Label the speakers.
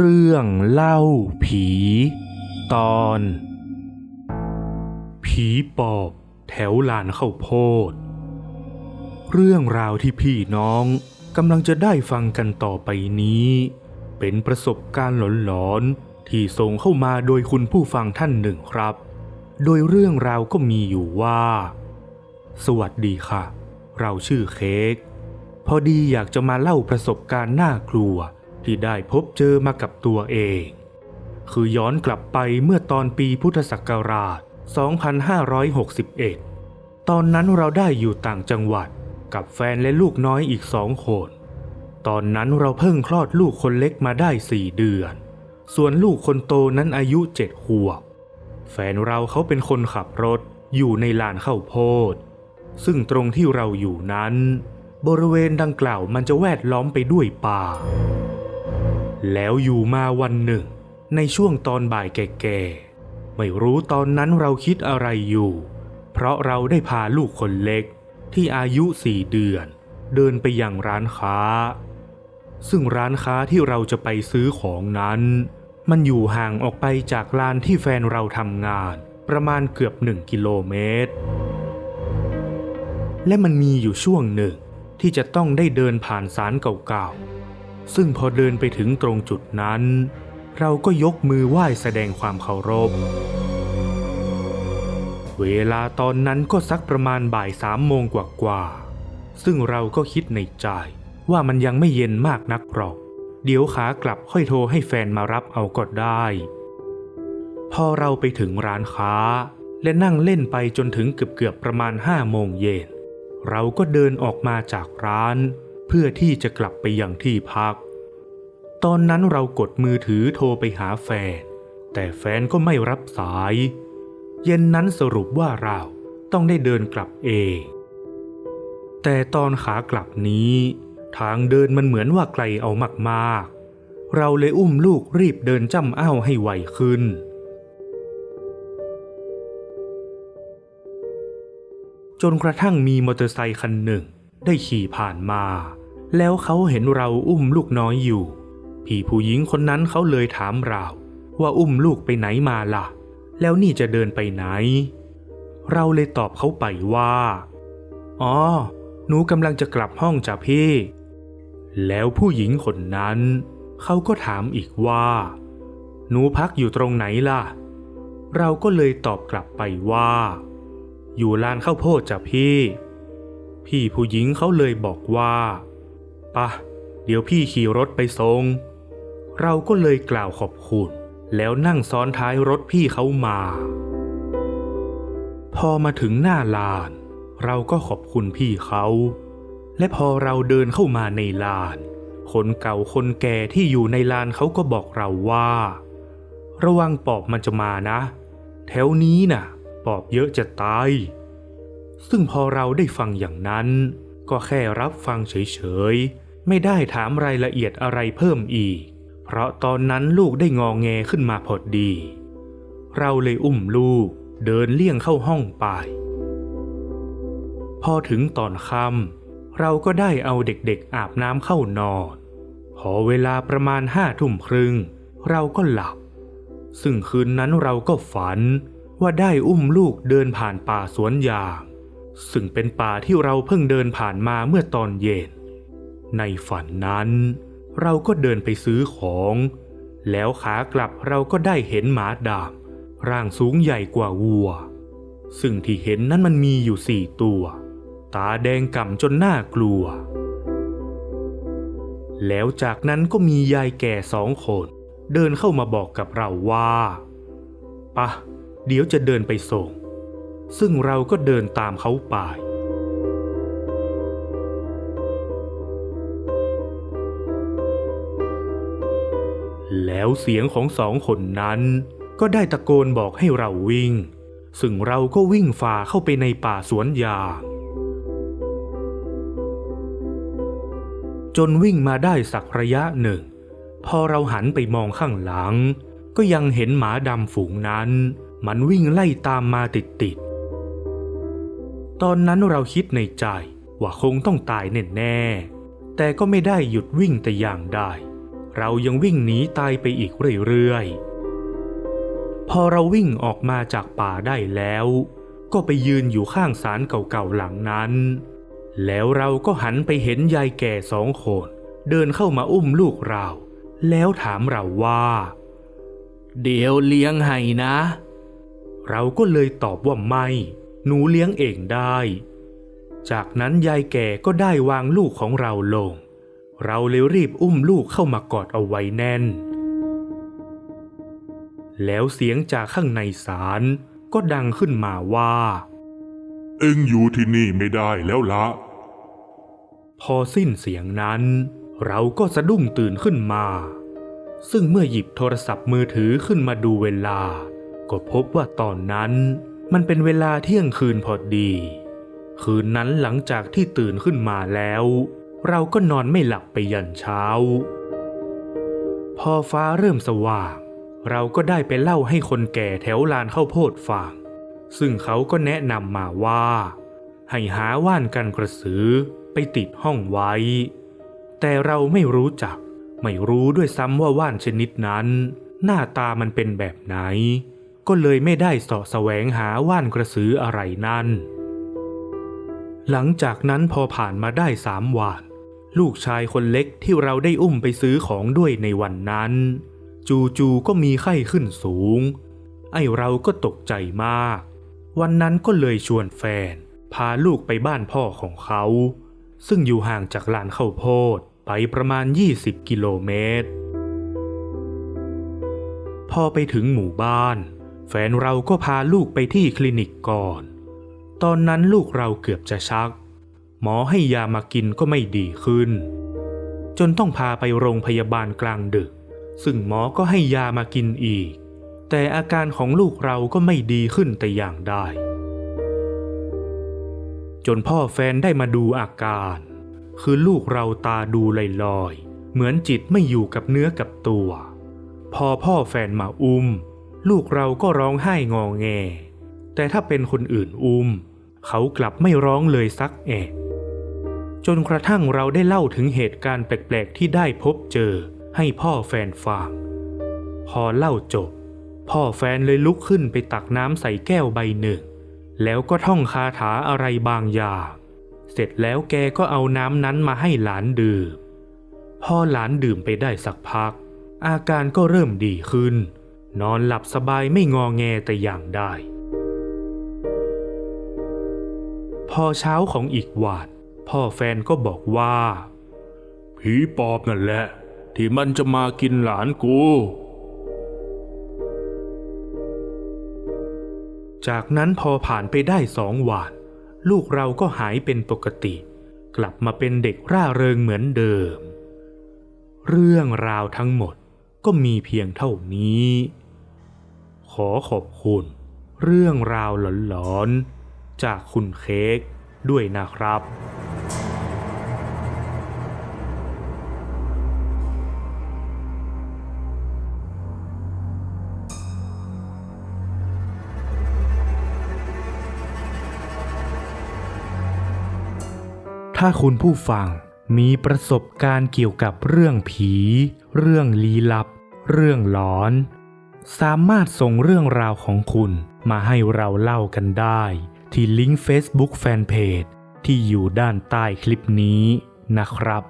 Speaker 1: เรื่องเล่าผี ตอน ผีปอบแถวลานข้าวโพด เรื่องราวที่พี่น้องกำลังจะได้ฟังกันต่อไปนี้ เป็นประสบการณ์หลอนๆที่ส่งเข้ามาโดยคุณผู้ฟังท่านหนึ่งครับ โดยเรื่องราวก็มีอยู่ว่า สวัสดีค่ะ เราชื่อเค้กพอดีอยากจะมาเล่าประสบการณ์น่ากลัว ที่ได้พบเจอมากับตัวเอง คือย้อนกลับไปเมื่อตอนปีพุทธศักราช 2561 ตอนนั้นเราได้อยู่ต่างจังหวัดกับแฟนและลูกน้อยอีกสองคน ตอนนั้นเราเพิ่งคลอดลูกคนเล็กมาได้สี่เดือน ส่วนลูกคนโตนั้นอายุเจ็ดขวบ แฟนเราเขาเป็นคนขับรถอยู่ในลานข้าวโพด ซึ่งตรงที่เราอยู่นั้น บริเวณดังกล่าวมันจะแวดล้อมไปด้วยป่า แล้วอยู่มาวันหนึ่ง ในช่วงตอนบ่ายแก่ๆ ไม่รู้ตอนนั้นเราคิดอะไรอยู่ เพราะเราได้พาลูกคนเล็กที่อายุสี่เดือน เดินไปยังร้านค้า ซึ่งร้านค้าที่เราจะไปซื้อของนั้น มันอยู่ห่างออกไปจากลานที่แฟนเราทำงาน ประมาณเกือบหนึ่งกิโลเมตร และมันมีอยู่ช่วงหนึ่งที่จะต้องได้เดินผ่านศาลเก่าๆ ซึ่งพอเดินไปถึงตรงจุดนั้น เราก็ยกมือไหว้แสดงความเคารพ เวลาตอนนั้นก็สักประมาณบ่ายสามโมงกว่าๆ ซึ่งเราก็คิดในใจว่ามันยังไม่เย็นมากนักหรอก เดี๋ยวขากลับค่อยโทรให้แฟนมารับเอาก็ได้ พอเราไปถึงร้านค้า และนั่งเล่นไปจนถึงเกือบๆประมาณห้าโมงเย็น เราก็เดินออกมาจากร้าน เพื่อที่จะกลับไปยังที่พัก ตอนนั้นเรากดมือถือโทรไปหาแฟน แต่แฟนก็ไม่รับสาย เย็นนั้นสรุปว่าเราต้องได้เดินกลับเอง แต่ตอนขากลับนี้ ทางเดินมันเหมือนว่าไกลเอามากๆ เราเลยอุ้มลูกรีบเดินจ้ำอ้าวให้ไวขึ้นจนกระทั่งมีมอเตอร์ไซคันหนึ่ง ได้ขี่ผ่านมา แล้วเขาเห็นเราอุ้มลูกน้อยอยู่ พี่ผู้หญิงคนนั้นเขาเลยถามเรา ว่าอุ้มลูกไปไหนมาล่ะ แล้วนี่จะเดินไปไหน เราเลยตอบเขาไปว่า อ๋อ หนูกำลังจะกลับห้องจ้ะพี่ แล้วผู้หญิงคนนั้น เขาก็ถามอีกว่า หนูพักอยู่ตรงไหนล่ะ เราก็เลยตอบกลับไปว่า อยู่ลานข้าวโพดจ้ะพี่ พี่ผู้หญิงเขาเลยบอกว่าปะเดี๋ยวพี่ขี่รถไปส่ง เราก็เลยกล่าวขอบคุณ แล้วนั่งซ้อนท้ายรถพี่เขามา พอมาถึงหน้าลาน เราก็ขอบคุณพี่เขา และพอเราเดินเข้ามาในลาน คนเก่าคนแก่ที่อยู่ในลานเขาก็บอกเราว่า ระวังปอบมันจะมานะ แถวนี้น่ะ ปอบเยอะจะตาย ซึ่งพอเราได้ฟังอย่างนั้น ก็แค่รับฟังเฉยๆ ไม่ได้ถามรายละเอียดอะไรเพิ่มอีก เพราะตอนนั้นลูกได้งอแงขึ้นมาพอดี เราเลยอุ้มลูกเดินเลี่ยงเข้าห้องไป พอถึงตอนค่ำเราก็ได้เอาเด็กๆอาบน้ำเข้านอน พอเวลาประมาณห้าทุ่มครึ่ง เราก็หลับ ซึ่งคืนนั้นเราก็ฝันว่าได้อุ้มลูกเดินผ่านป่าสวนยาง ซึ่งเป็นป่าที่เราเพิ่งเดินผ่านมาเมื่อตอนเย็น ในฝันนั้น เราก็เดินไปซื้อของ แล้วขากลับเราก็ได้เห็นหมาดำร่างสูงใหญ่กว่าวัว ซึ่งที่เห็นนั้นมันมีอยู่สี่ตัว ตาแดงก่ำจนน่ากลัว แล้วจากนั้นก็มียายแก่สองคน เดินเข้ามาบอกกับเราว่าปะเดี๋ยวจะเดินไปส่ง ซึ่งเราก็เดินตามเขาไป แล้วเสียงของสองคนนั้น ก็ได้ตะโกนบอกให้เราวิ่ง ซึ่งเราก็วิ่งฝ่าเข้าไปในป่าสวนยางจนวิ่งมาได้สักระยะหนึ่ง พอเราหันไปมองข้างหลัง ก็ยังเห็นหมาดำฝูงนั้น มันวิ่งไล่ตามมาติดๆ ตอนนั้นเราคิดในใจว่าคงต้องตายแน่ๆ แต่ก็ไม่ได้หยุดวิ่งแต่อย่างใด เรายังวิ่งหนีตายไปอีกเรื่อยๆ พอเราวิ่งออกมาจากป่าได้แล้ว ก็ไปยืนอยู่ข้างศาลเก่าๆหลังนั้น แล้วเราก็หันไปเห็นยายแก่สองคน เดินเข้ามาอุ้มลูกเรา แล้วถามเราว่า เดี๋ยวเลี้ยงให้นะ เราก็เลยตอบว่าไม่ หนูเลี้ยงเองได้ จากนั้นยายแก่ก็ได้วางลูกของเราลง เราเลยรีบอุ้มลูกเข้ามากอดเอาไว้แน่น แล้วเสียงจากข้างในศาลก็ดังขึ้นมาว่า
Speaker 2: เอ็งอยู่ที่นี่ไม่ได้แล้วละ
Speaker 1: พอสิ้นเสียงนั้น เราก็สะดุ้งตื่นขึ้นมา ซึ่งเมื่อหยิบโทรศัพท์มือถือขึ้นมาดูเวลา ก็พบว่าตอนนั้น มันเป็นเวลาเที่ยงคืนพอดี คืนนั้นหลังจากที่ตื่นขึ้นมาแล้ว เราก็นอนไม่หลับไปยันเช้า พอฟ้าเริ่มสว่าง เราก็ได้ไปเล่าให้คนแก่แถวลานข้าวโพดฟัง ซึ่งเขาก็แนะนำมาว่า ให้หาว่านกันกระสือไปติดห้องไว้ แต่เราไม่รู้จัก ไม่รู้ด้วยซ้ำว่าว่านชนิดนั้น หน้าตามันเป็นแบบไหน ก็เลยไม่ได้เสาะแสวงหาว่านกระสืออะไรนั่น หลังจากนั้นพอผ่านมาได้สามวันลูกชายคนเล็กที่เราได้อุ้มไปซื้อของด้วยในวันนั้น จูๆก็มีไข้ขึ้นสูง ไอเราก็ตกใจมาก วันนั้นก็เลยชวนแฟน พาลูกไปบ้านพ่อของเขา ซึ่งอยู่ห่างจากลานข้าวโพดไปประมาณ 20 กิโลเมตร พอไปถึงหมู่บ้าน แฟนเราก็พาลูกไปที่คลินิกก่อน ตอนนั้นลูกเราเกือบจะชัก หมอให้ยามากินก็ไม่ดีขึ้น จนต้องพาไปโรงพยาบาลกลางดึก ซึ่งหมอก็ให้ยามากินอีก แต่อาการของลูกเราก็ไม่ดีขึ้นแต่อย่างใดจนพ่อแฟนได้มาดูอาการ คือลูกเราตาดูลอยๆ เหมือนจิตไม่อยู่กับเนื้อกับตัว พอพ่อแฟนมาอุ้ม ลูกเราก็ร้องไห้งอแง แต่ถ้าเป็นคนอื่นอุ้ม เขากลับไม่ร้องเลยสักแอะจนกระทั่งเราได้เล่าถึงเหตุการณ์แปลกๆที่ได้พบเจอให้พ่อแฟนฟังพอเล่าจบ พ่อแฟนเลยลุกขึ้นไปตักน้ำใส่แก้วใบหนึ่ง แล้วก็ท่องคาถาอะไรบางอย่างเสร็จแล้วแกก็เอาน้ำนั้นมาให้หลานดื่ม พอหลานดื่มไปได้สักพัก อาการก็เริ่มดีขึ้น นอนหลับสบายไม่งอแงแต่อย่างใดพอเช้าของอีกวันพ่อแฟนก็บอกว่า
Speaker 2: ผีปอบนั่นแหละ ที่มันจะมากินหลานกู
Speaker 1: จากนั้นพอผ่านไปได้สองวันลูกเราก็หายเป็นปกติ กลับมาเป็นเด็กร่าเริงเหมือนเดิม เรื่องราวทั้งหมดก็มีเพียงเท่านี้ ขอขอบคุณ เรื่องราวหลอนๆ จากคุณเค้กด้วยนะครับถ้าคุณผู้ฟังมีประสบการณ์เกี่ยวกับเรื่องผี เรื่องลี้ลับ เรื่องหลอน สามารถส่งเรื่องราวของคุณมาให้เราเล่ากันได้ ที่ลิงก์ Facebook Fanpage ที่อยู่ด้านใต้คลิปนี้นะครับ